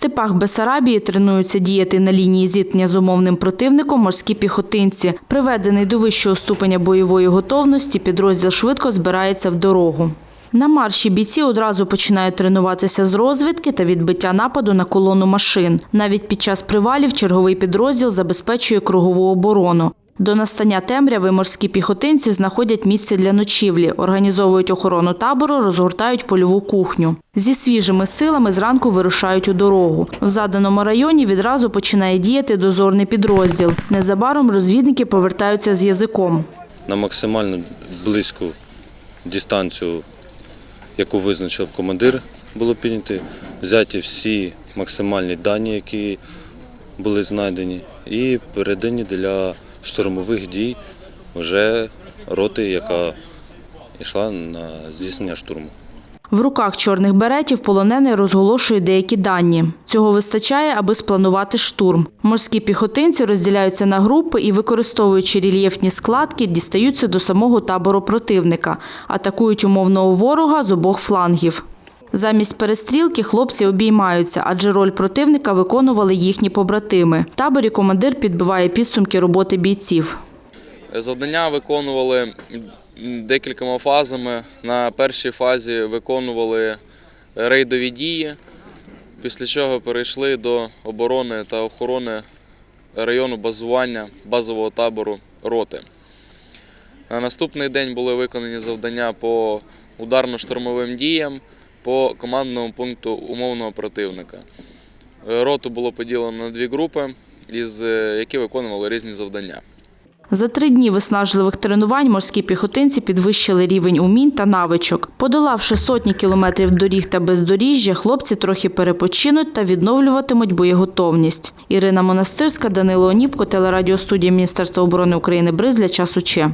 степах Бесарабії тренуються діяти на лінії зіткнення з умовним противником морські піхотинці. Приведений до вищого ступеня бойової готовності, підрозділ швидко збирається в дорогу. На марші бійці одразу починають тренуватися з розвідки та відбиття нападу на колону машин. Навіть під час привалів черговий підрозділ забезпечує кругову оборону. До настання темряви морські піхотинці знаходять місце для ночівлі, організовують охорону табору, розгортають польову кухню. Зі свіжими силами зранку вирушають у дорогу. В заданому районі відразу починає діяти дозорний підрозділ. Незабаром розвідники повертаються з язиком. на максимально близьку дистанцію, яку визначив командир, було піднято, взяті всі максимальні дані, які були знайдені, і передані для штурмових дій вже роти, яка йшла на здійснення штурму. В руках чорних беретів полонений розголошує деякі дані. Цього вистачає, аби спланувати штурм. Морські піхотинці розділяються на групи і, використовуючи рельєфні складки, дістаються до самого табору противника, атакують умовного ворога з обох флангів. Замість перестрілки хлопці обіймаються, адже роль противника виконували їхні побратими. В таборі командир підбиває підсумки роботи бійців. Завдання виконували декількома фазами. На першій фазі виконували рейдові дії, після чого перейшли до оборони та охорони району базування базового табору роти. На наступний день були виконані завдання по ударно-штурмовим діям по командному пункту умовного противника. Роту було поділено на дві групи, із, е, які виконували різні завдання. За три дні виснажливих тренувань морські піхотинці підвищили рівень умінь та навичок. Подолавши сотні кілометрів доріг та бездоріжжя, хлопці трохи перепочинуть та відновлюватимуть боєготовність. Ірина Монастирська, Данило Оніпко, телерадіостудія Міністерства оборони України Бриз для часу Че.